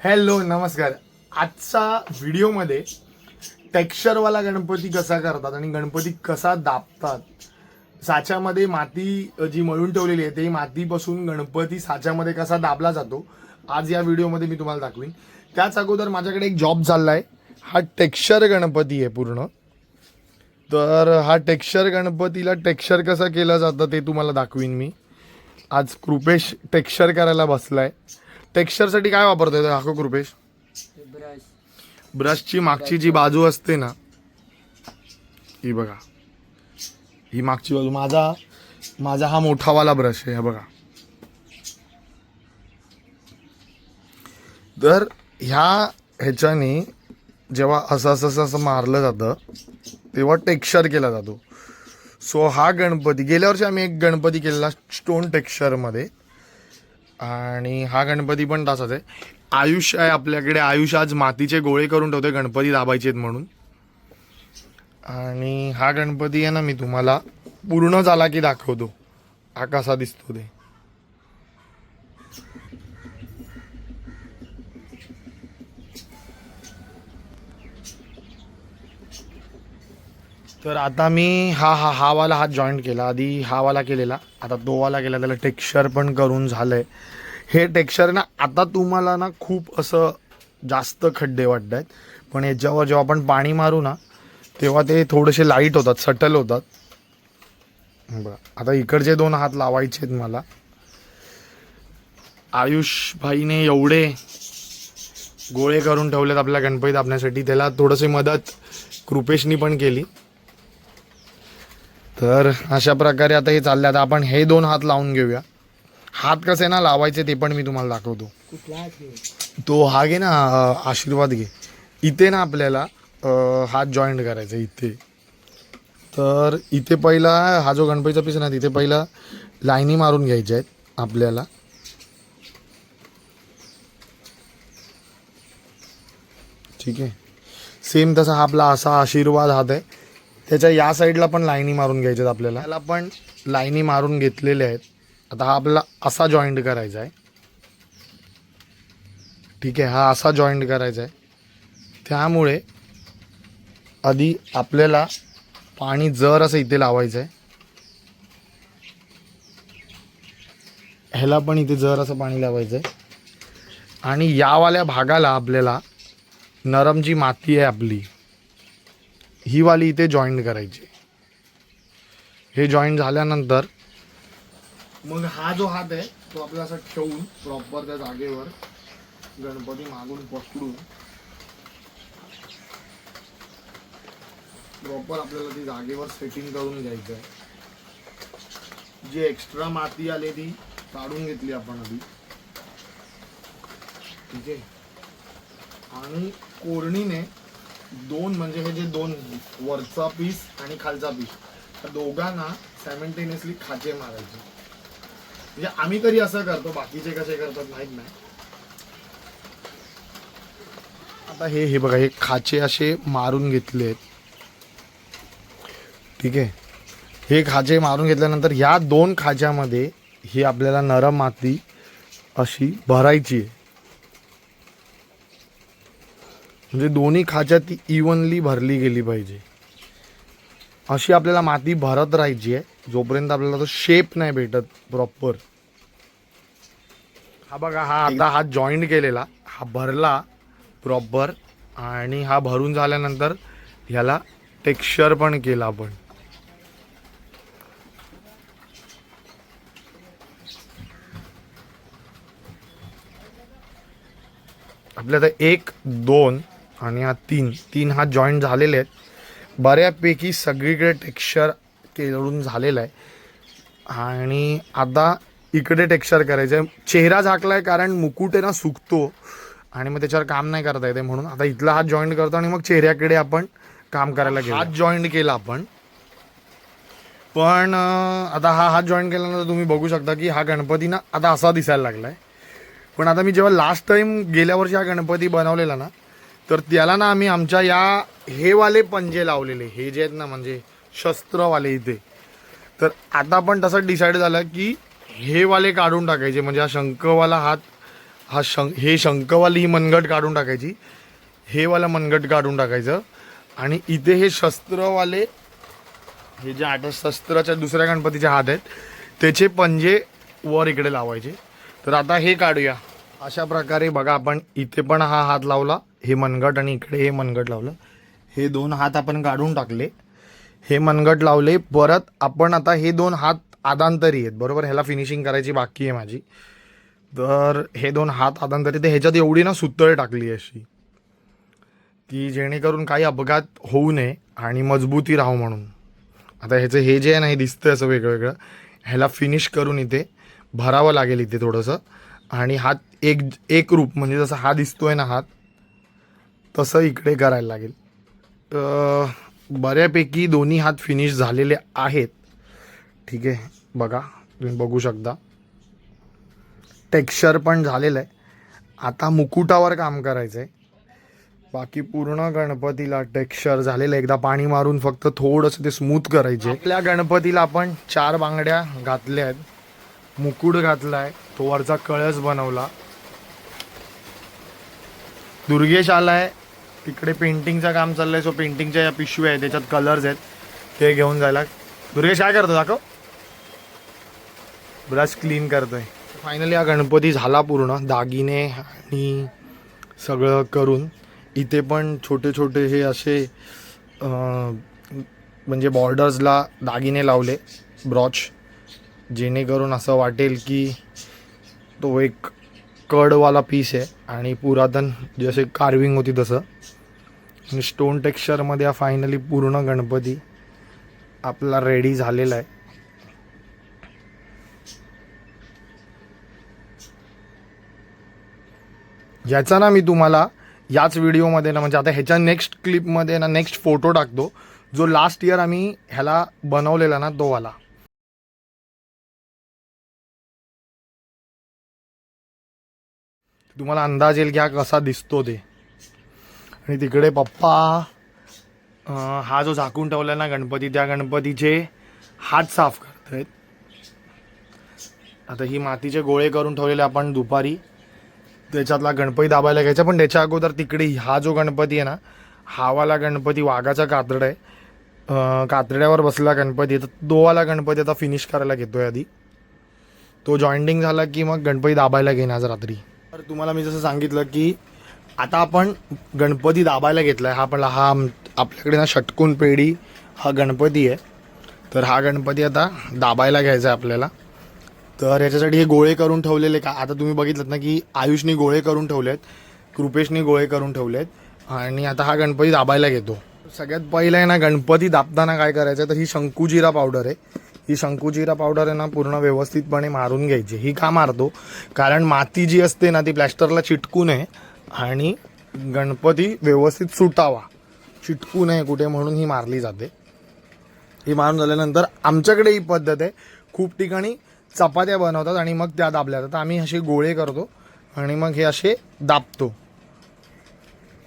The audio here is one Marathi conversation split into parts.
हॅलो नमस्कार. आजचा व्हिडिओमध्ये टेक्स्चरवाला गणपती कसा करतात आणि गणपती कसा दाबतात साच्यामध्ये माती जी मळून ठेवलेली आहे ते मातीपासून गणपती साच्यामध्ये कसा दाबला जातो आज या व्हिडिओमध्ये मी तुम्हाला दाखवीन. त्याच अगोदर माझ्याकडे एक जॉब चालला आहे हा टेक्स्चर गणपती आहे पूर्ण. तर हा टेक्स्चर गणपतीला टेक्स्चर कसं केलं जातं ते तुम्हाला दाखवीन मी. आज कृपेश टेक्स्चर करायला बसला आहे टेक्स्चरसाठी काय वापरतोय दाखव कृपेश ब्रश ब्रशची मागची जी बाजू असते ना ही बघा. ही मागची बाजू माझा माझा हा मोठावाला ब्रश आहे हा बघा. तर ह्या ह्याच्याने जेव्हा असं असं असं असं मारलं जातं तेव्हा टेक्स्चर केला जातो. सो हा गणपती गेल्या वर्षी आम्ही एक गणपती केलेला स्टोन टेक्स्चरमध्ये आणि हा गणपती पण तसाच आहे. आयुष आहे आपल्याकडे. आयुष आज मातीचे गोळे करून ठेवते गणपती दाबायचे आहेत म्हणून. आणि हा गणपती आहे ना मी तुम्हाला पूर्ण झाला की दाखवतो. हा कसा दिसतो ते. तर आता मी हा हा हा वाला हा जॉईंट केला. आधी हा वाला केलेला. आता दोवाला गेला त्याला टेक्स्चर पण करून झालंय. हे टेक्स्चर ना आता तुम्हाला ना खूप असं जास्त खड्डे वाटत आहेत पण याच्यावर जेव्हा आपण पाणी मारू ना तेव्हा ते थोडेसे लाइट होतात सटल होतात. बरं आता इकडचे दोन हात लावायचे आहेत मला. आयुष भाईने एवढे गोळे करून ठेवलेत आपल्या गणपती दाबण्यासाठी. त्याला थोडंसे मदत कृपेशनी पण केली. तर अशा प्रकारे आता हे चालले आता आपण हे दोन हात लावून घेऊया. हात कसे ना लावायचे ते पण मी तुम्हाला दाखवतो. तो हा घे ना आशीर्वाद घे. इथे ना आपल्याला हात जॉईंट करायचा इथे. तर इथे पहिला हा जो गणपतीचा पीस ना तिथे पहिला लाईनी मारून घ्यायच्या आहेत आपल्याला. ठीक आहे? सेम तसा हा आपला असा आशीर्वाद हात आहे. त्याच्या या साईडला पण लाईनी मारून घ्यायच्या आहेत आपल्याला. त्याला पण लाईनी मारून घेतलेल्या आहेत. आता हा आपला असा जॉईंट करायचा आहे. ठीक आहे हा असा जॉईंट करायचा आहे. त्यामुळे आधी आपल्याला पाणी जर असं इथे लावायचं आहे ह्याला पण इथे जर असं पाणी लावायचं आहे आणि यावाल्या भागाला आपल्याला नरम जी माती आहे आपली. ही वाली इथे जॉईंट करायची. हे जॉईंट झाल्यानंतर मग हा जो हात आहे तो आपल्याला असा ठेवून प्रॉपर त्या जागेवर गणपती मागून पकडून प्रॉपर आपल्याला ती जागेवर सेटिंग करून घ्यायचं आहे. जी एक्स्ट्रा माती आली ती काढून घेतली आपण आधी. ठीक आहे? आणि कोरणीने दोन म्हणजे हे जे दोन वरचा पीस आणि खालचा पीस त्या दोघांना सायमेंटेनियसली खाचे मारायचे. म्हणजे आम्ही तरी असं करतो बाकीचे कसे करतात माहीत नाही. आता हे हे बघा हे खाचे असे मारून घेतले आहेत ठीक आहे? हे खाचे मारून घेतल्यानंतर ह्या दोन खाच्यामध्ये ही आपल्याला नरम माती अशी भरायची आहे. म्हणजे दोन्ही खाच्या ती इव्हनली भरली गेली पाहिजे. अशी आपल्याला माती भरत राहायची आहे. जोपर्यंत आपल्याला तो शेप नाही भेटत प्रॉपर हा बघा हा आता हा जॉईंट केलेला हा भरला प्रॉपर आणि हा भरून झाल्यानंतर ह्याला टेक्स्चर पण केला आपण. आपल्या आता एक दोन आणि हा तीन तीन हा जॉईंट झालेले आहेत. बऱ्यापैकी सगळीकडे टेक्स्चर केळून झालेलं आहे. आणि आता इकडे टेक्स्चर करायचं आहे. चेहरा झाकला आहे कारण मुकुट आहे ना सुकतो. आणि मग त्याच्यावर काम नाही करता येते म्हणून. आता इथला हात जॉईंट करतो आणि मग चेहऱ्याकडे आपण काम करायला गेलो. हात जॉईंट केला आपण. पण आता हा हात जॉईन केल्यानंतर तुम्ही बघू शकता की हा गणपती ना आता असा दिसायला लागलाय. पण आता मी जेव्हा लास्ट टाइम गेल्या वर्षी हा गणपती बनवलेला ना तर त्याला ना आम्ही आमच्या या हे वाले पंजे लावलेले. हे जे आहेत ना म्हणजे शस्त्रवाले इथे. तर आता पण तसं डिसाईड झालं की हे वाले काढून टाकायचे. म्हणजे हा शंखवाला हात हा शं हे शंखवाली ही मनगट काढून टाकायची. हे वाला मनगट काढून टाकायचं. आणि इथे हे शस्त्रवाले हे जे आठ शस्त्राच्या दुसऱ्या गणपतीचे हात आहेत त्याचे पंजे वर इकडे लावायचे. तर आता हे काढूया. अशा प्रकारे बघा आपण इथे पण हा हात लावला. हे मनगट आणि इकडे हे मनगट लावलं. हे दोन हात आपण काढून टाकले. हे मनगट लावले परत आपण आता हे दोन हात आदांतरी आहेत. बरोबर? ह्याला फिनिशिंग करायची बाकी आहे माझी. तर हे दोन हात आदांतरी तर ह्याच्यात एवढी ना सुतळ टाकली अशी की जेणेकरून काही अपघात होऊ नये आणि मजबूती राहू म्हणून. आता ह्याचं हे जे आहे ना हे दिसतंय असं वेगळं वेगळं. ह्याला फिनिश करून इथे भरावं लागेल इथे थोडंसं. आणि हात एक एक रूप म्हणजे जसं हा दिसतोय ना हात तसं इकडे करायला लागेल. बऱ्यापैकी दोन्ही हात फिनिश झालेले आहेत. ठीक आहे बघा तुम्ही बघू शकता. टेक्स्चर पण झालेलं आहे. आता मुकुटावर काम करायचं आहे बाकी पूर्ण गणपतीला टेक्स्चर झालेलं आहे. एकदा पाणी मारून फक्त थोडंसं ते स्मूथ करायचे. आपल्या गणपतीला आपण चार बांगड्या घातल्या आहेत. मुकुट घातला आहे तो वरचा कळस बनवला. दुर्गेश आला आहे तिकडे पेंटिंगचं काम चाललंय सो पेंटिंगच्या या पिशव्या आहेत त्याच्यात कलर्स आहेत. ते घेऊन जायला. दुर्गेश काय करतो? दाखव. ब्रश क्लीन करतोय. फायनली हा गणपती झाला पूर्ण. दागिने आणि सगळं करून. इथे पण छोटे छोटे हे असे म्हणजे बॉर्डर्सला दागिने लावले ब्रॉच जेणेकरून असं वाटेल की तो एक कडवाला पीस आहे आणि पुरातन जसे कार्विंग होती तसं. आणि स्टोन टेक्स्चरमध्ये हा फायनली पूर्ण गणपती आपला रेडी झालेला आहे. याचा ना मी तुम्हाला याच व्हिडिओमध्ये ना म्हणजे आता ह्याच्या नेक्स्ट क्लिपमध्ये ना नेक्स्ट फोटो टाकतो. जो लास्ट इयर आम्ही ह्याला बनवलेला ना तो वाला. तुम्हाला अंदाज येईल की हा कसा दिसतो ते. आणि तिकडे पप्पा. हा जो झाकून ठेवला ना गणपती त्या गणपतीचे हात साफ करत आहेत आता ही मातीचे गोळे करून ठेवलेले आपण दुपारी. त्याच्यातला गणपती दाबायला घ्यायचा पण त्याच्या अगोदर तिकडे हा जो गणपती आहे ना हावाला गणपती वाघाचा कातड आहे. कातड्यावर बसला गणपती तर दोवाला गणपती आता फिनिश करायला घेतोय आधी. तो जॉईंटिंग झाला की मग गणपती दाबायला घेईन आज रात्री. तर तुम्हाला मी जसं सांगितलं की आता आपण गणपती दाबायला घेतलाय. हा आपला हा आपल्याकडे ना षटकून पेढी हा गणपती आहे. तर हा गणपती आता दाबायला घ्यायचा आहे आपल्याला. तर याच्यासाठी हे गोळे करून ठेवलेले का आता तुम्ही बघितलं ना की आयुषनी गोळे करून ठेवले आहेत कृपेशनी गोळे करून ठेवले आहेत आणि आता हा गणपती दाबायला घेतो. सगळ्यात पहिलं आहे ना गणपती दाबताना काय करायचं तर ही शंकुजिरा पावडर आहे. ही शंकुजिरा पावडर आहे ना पूर्ण व्यवस्थितपणे मारून घ्यायची. ही का मारतो? कारण माती जी असते ना ती प्लॅस्टरला चिटकू नये. आणि गणपती व्यवस्थित सुटावा. चिटकू नये कुठे म्हणून ही मारली जाते. ही मारून झाल्यानंतर आमच्याकडे ही पद्धत आहे. खूप ठिकाणी चपात्या बनवतात आणि मग त्या दाबल्या जातात. आम्ही असे गोळे करतो आणि मग हे असे दाबतो.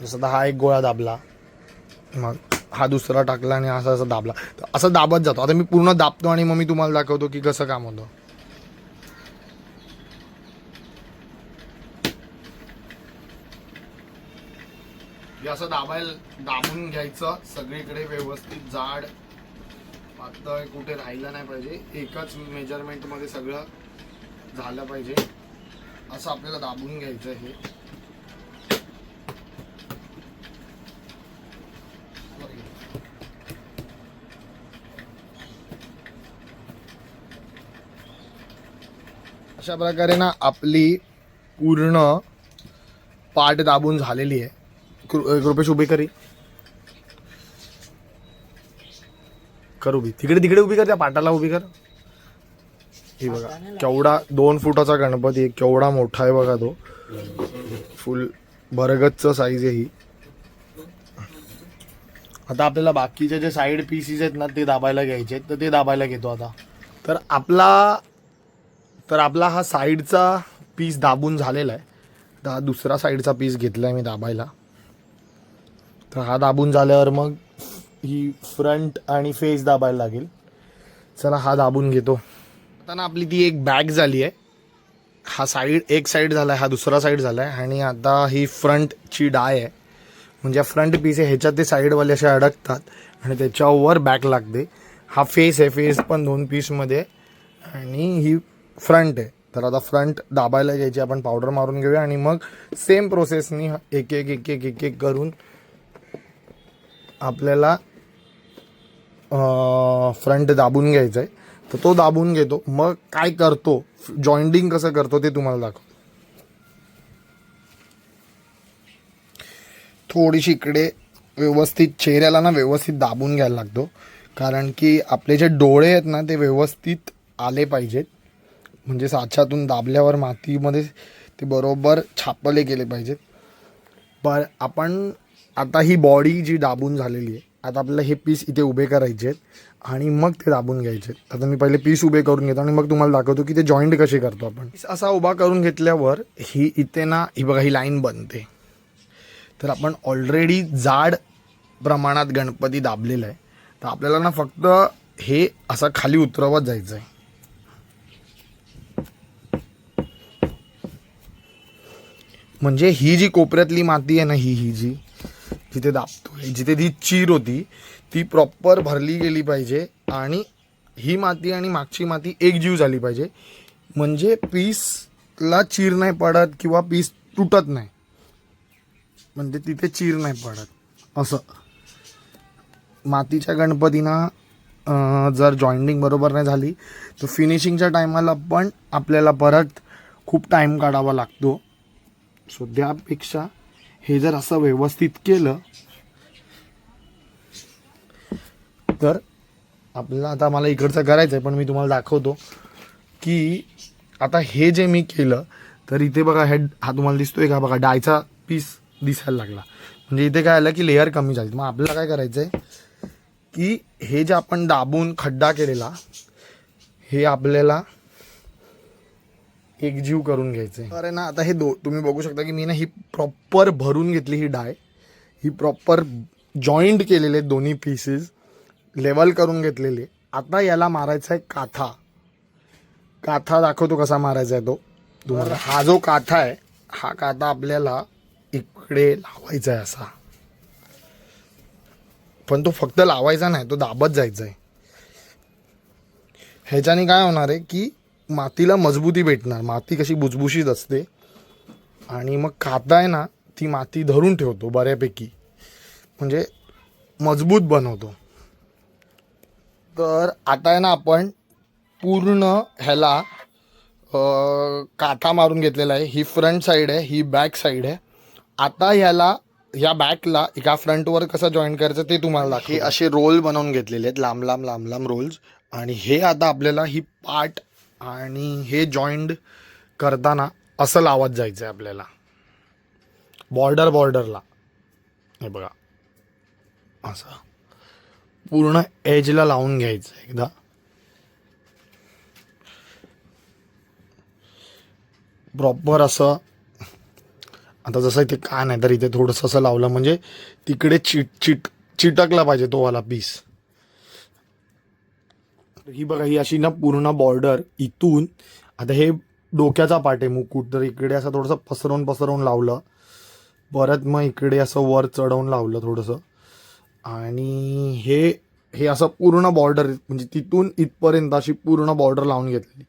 जसं हा एक गोळा दाबला. मग हा दुसरा टाकला आणि असा असं दाबला. तर असं दाबत जातो. आता मी पूर्ण दाबतो आणि मग मी तुम्हाला दाखवतो की कसं काम होतं. हे असं दाबायला दाबून घ्यायचं. सगळीकडे व्यवस्थित जाड. पातळ कुठे राहिलं नाही पाहिजे. एकाच मेजरमेंटमध्ये सगळं झालं पाहिजे. असं आपल्याला दाबून घ्यायचं हे अशा प्रकारे ना आपली पूर्ण पाठ दाबून झालेली आहे. कृपेश उभी करी. कर उभी. तिकडे तिकडे उभी कर त्या पाटाला उभी कर. ही बघा केवढा दोन फुटाचा गणपती आहे केवढा मोठा आहे बघा तो. फुल बरगतच साईज आहे ही. आता आपल्याला बाकीचे जे साईड पीसीस आहेत ना ते दाबायला घ्यायचे आहेत तर ते दाबायला घेतो आता. तर आपला तर आपला हा साईडचा पीस दाबून झालेला आहे. तर हा दुसरा साईडचा पीस घेतला आहे मी दाबायला. तर हा दाबून झाल्यावर मग ही फ्रंट आणि फेस दाबायला लागेल. चला हा दाबून घेतो. आता ना आपली ती एक बॅग झाली आहे. हा साईड एक साईड झाला आहे हा दुसरा साईड झाला आहे आणि आता ही फ्रंटची डाय आहे. म्हणजे फ्रंट पीस आहे ह्याच्यात ते साईडवाले असे अडकतात आणि त्याच्यावर बॅक लागते. हा फेस आहे फेस पण दोन पीसमध्ये आणि ही फ्रंट आहे. तर आता फ्रंट दाबायला घ्यायची आपण पावडर मारून घेऊया आणि मग सेम प्रोसेसनी एक एक एक एक एक एक करून आपल्याला फ्रंट दाबून घ्यायचा आहे तर तो दाबून घेतो. मग काय करतो? जॉईंटिंग कसं करतो ते तुम्हाला दाखव. थोडीशी इकडे व्यवस्थित चेहऱ्याला ना व्यवस्थित दाबून घ्यायला लागतो. कारण की आपले जे डोळे आहेत ना ते व्यवस्थित आले पाहिजेत. म्हणजे साच्यातून दाबल्यावर मातीमध्ये ते बरोबर छापले गेले पाहिजेत. पण आपण आता ही बॉडी जी दाबून झालेली आहे आता आपल्याला हे पीस इथे उभे करायचे आहेत आणि मग ते दाबून घ्यायचे आहेत. आता मी पहिले पीस उभे करून घेतो आणि मग तुम्हाला दाखवतो की ते जॉईंट कसे करतो आपण. असा उभा करून घेतल्यावर ही इथे ना ही बघा ही लाईन बनते. तर आपण ऑलरेडी जाड प्रमाणात गणपती दाबलेला आहे. तर आपल्याला ना फक्त हे असं खाली उतरवत जायचं आहे. म्हणजे ही जी कोपऱ्यातली माती आहे ना ही ही जी जिथे दाबतोय जिथे ती चीर होती ती प्रॉपर भरली गेली पाहिजे आणि ही माती आणि मागची माती एकजीव झाली पाहिजे. म्हणजे पीसला चीर नाही पडत किंवा पीस तुटत नाही. म्हणजे तिथे चीर नाही पडत. असं. मातीच्या गणपतीना जर जॉईंडिंग बरोबर नाही झाली तर फिनिशिंगच्या टायमाला पण आपल्याला परत खूप टाईम काढावा लागतो. सो त्यापेक्षा हे जर असं व्यवस्थित केलं तर आपल्याला आता मला इकडचं करायचं आहे पण मी तुम्हाला दाखवतो की आता हे जे मी केलं तर इथे बघा हेड हा तुम्हाला दिसतोय का? बघा डायचा पीस दिसायला लागला. म्हणजे इथे काय आलं की लेअर कमी झाली. मग आपल्याला काय करायचं आहे की हे जे आपण दाबून खड्डा केलेला हे आपल्याला एकजीव करून घ्यायचे. अरे ना आता हे दो तुम्ही बघू शकता की मी ना ही प्रॉपर भरून घेतली ही डाय ही प्रॉपर जॉईंट केलेले दोन्ही पीसेस लेवल करून घेतलेले. आता याला मारायचा आहे काथा. काथा दाखवतो कसा मारायचा आहे तो. तुम्हाला. हा जो काथा आहे हा काथा आपल्याला इकडे लावायचा आहे असा. पण तो फक्त लावायचा नाही तो दाबत जायचा आहे. ह्याच्याने काय होणार आहे की मातीला मजबूती भेटणार. माती कशी भुसभुशीत असते. आणि मग काता आहे ना ती माती धरून ठेवतो बऱ्यापैकी. म्हणजे मजबूत बनवतो. तर आता आहे ना आपण पूर्ण ह्याला काथा मारून घेतलेला आहे. ही फ्रंट साईड आहे ही बॅक साईड आहे. आता ह्याला ह्या बॅकला एका फ्रंटवर कसं जॉईन करायचं ते तुम्हाला दाखव हे असे रोल बनवून घेतलेले आहेत लांब लांब लांब लांब रोल्स आणि हे आता आपल्याला ही पार्ट आणि हे जॉईंट करताना असं लावत जायचं आहे आपल्याला. बॉर्डर बॉर्डरला हे बघा. असं. पूर्ण एजला लावून घ्यायचं आहे एकदा. प्रॉपर असं. आता जसं इथे कान आहे तर इथे थोडंसं असं लावलं म्हणजे तिकडे चिट चिट चिटकला पाहिजे तो वाला पीस ही बघा ही अशी ना पूर्ण बॉर्डर इथून आता हे डोक्याचा पाट आहे मुकुट तर इकडे असं थोडंसं पसरवून पसरवून लावलं. परत मग इकडे असं वर चढवून लावलं थोडंसं. आणि हे हे असं पूर्ण बॉर्डर म्हणजे तिथून इथपर्यंत अशी पूर्ण बॉर्डर लावून घेतलेली.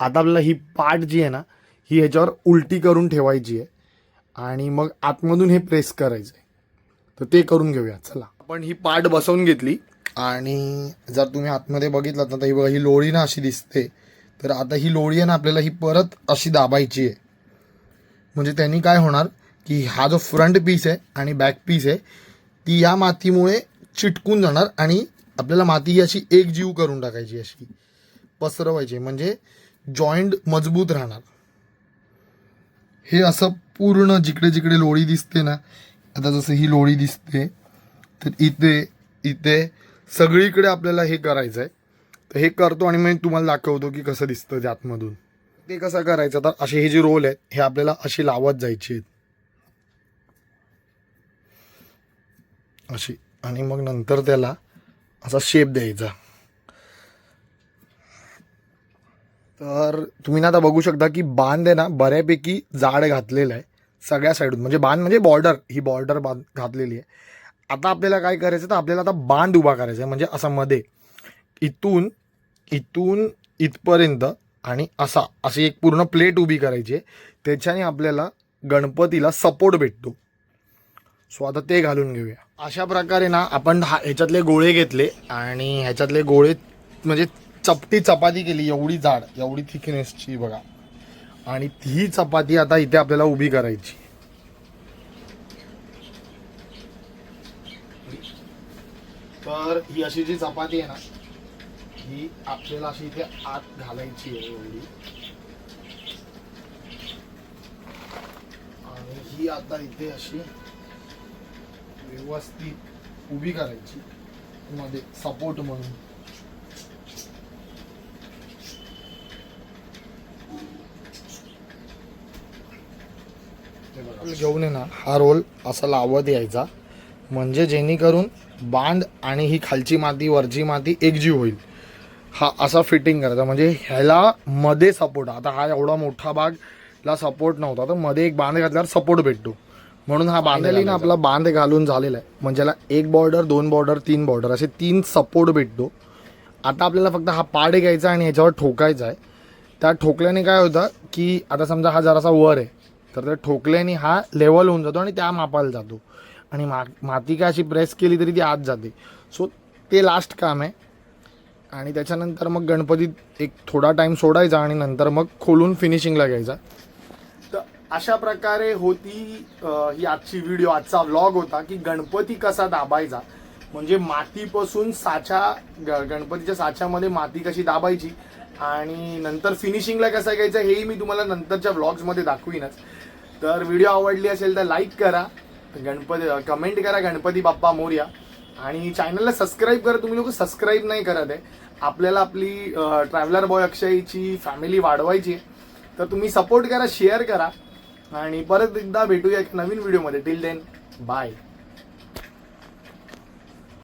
आता आपल्याला ही पाट जी आहे ना ही ह्याच्यावर उलटी करून ठेवायची आहे. आणि मग आतमधून हे प्रेस करायचं आहे तर ते करून घेऊया चला. आपण ही पाट बसवून घेतली. आणि जर तुम्ही आतमध्ये बघितलं तर ही बघा ही लोळी ना अशी दिसते. तर आता ही लोळी आहे ना आपल्याला ही परत अशी दाबायची आहे. म्हणजे त्यांनी काय होणार की हा जो फ्रंट पीस आहे आणि बॅक पीस आहे ती या मातीमुळे चिटकून जाणार आणि आपल्याला माती ही अशी एक जीव करून टाकायची अशी पसरवायची. म्हणजे जॉईंट मजबूत राहणार. हे असं पूर्ण जिकडे जिकडे लोळी दिसते ना आता जसं ही लोळी दिसते तर इथे इथे सगळीकडे आपल्याला हे करायचं आहे तर हे करतो आणि मग तुम्हाला दाखवतो की कसं दिसतं ते आतमधून. ते कसं करायचं? तर असे हे जे रोल आहेत हे आपल्याला अशी लावत जायचे आहेत. अशी. आणि मग नंतर त्याला असा शेप द्यायचा. तर तुम्ही ना आता बघू शकता की बांध आहे ना बऱ्यापैकी जाड घातलेलं आहे सगळ्या साईडून म्हणजे बांध म्हणजे बॉर्डर ही बॉर्डर बांध घातलेली आहे. आता आपल्याला काय करायचं तर आपल्याला आता बांध उभा करायचा आहे. म्हणजे असा मध्ये. इथून इथून इथपर्यंत आणि असा अशी एक पूर्ण प्लेट उभी करायची आहे. त्याच्याने आपल्याला गणपतीला सपोर्ट भेटतो. सो आता ते घालून घेऊया. अशा प्रकारे ना आपण हा ह्याच्यातले गोळे घेतले आणि ह्याच्यातले गोळे म्हणजे चपटी चपाती केली एवढी जाड एवढी थिकनेसची बघा. आणि ती चपाती आता इथे आपल्याला उभी करायची. तर ही अशी जी चपाती आहे ना ही आपल्याला अशी इथे आत घालायची आहे एवढी. आणि ही आता इथे अशी व्यवस्थित उभी करायची मध्ये सपोर्ट म्हणून. घेऊन ये ना हा रोल असा लावत यायचा. म्हणजे जेणेकरून बांध आणि ही खालची माती वरची माती एकजीव होईल. हा असा फिटिंग करायचा. म्हणजे ह्याला मध्ये सपोर्ट आता हा एवढा मोठा भाग ला सपोर्ट नव्हता. तर मध्ये एक बांध घातल्यावर सपोर्ट भेटतो. म्हणून हा बांधलेला ना आपला बांध घालून झालेला आहे. म्हणजे याला एक बॉर्डर दोन बॉर्डर तीन बॉर्डर असे तीन सपोर्ट भेटतो. आता आपल्याला फक्त हा पाड घ्यायचा आणि ह्याच्यावर ठोकायचा आहे. त्या ठोकल्याने काय होतं की आता समजा हा जरासा वर आहे तर त्या ठोकल्याने हा लेवल होऊन जातो आणि त्या मापाला जातो. आणि मा माती काय अशी प्रेस केली तरी ती आत जाते. सो ते लास्ट काम आहे. आणि त्याच्यानंतर मग गणपतीत एक थोडा टाईम सोडायचा आणि नंतर मग खोलून फिनिशिंगला घ्यायचा. तर अशा प्रकारे होती ही आजची व्हिडिओ आजचा व्लॉग होता की गणपती कसा दाबायचा. म्हणजे मातीपासून साचा ग- गणपतीच्या साच्यामध्ये माती कशी दाबायची आणि नंतर फिनिशिंगला कसं घ्यायचं हेही मी तुम्हाला नंतरच्या व्लॉग्समध्ये दाखवीनच. तर व्हिडिओ आवडली असेल तर लाईक करा. गणपती कमेंट करा गणपती बाप्पा मोर्या. आणि चॅनलला सबस्क्राईब करा. तुम्ही लोक सबस्क्राईब नाही करत आहे. आपल्याला आपली ट्रॅव्हलर बॉय अक्षयची फॅमिली वाढवायची आहे. तर तुम्ही सपोर्ट करा शेअर करा. आणि परत एकदा भेटूया एक नवीन व्हिडिओमध्ये टिल देन बाय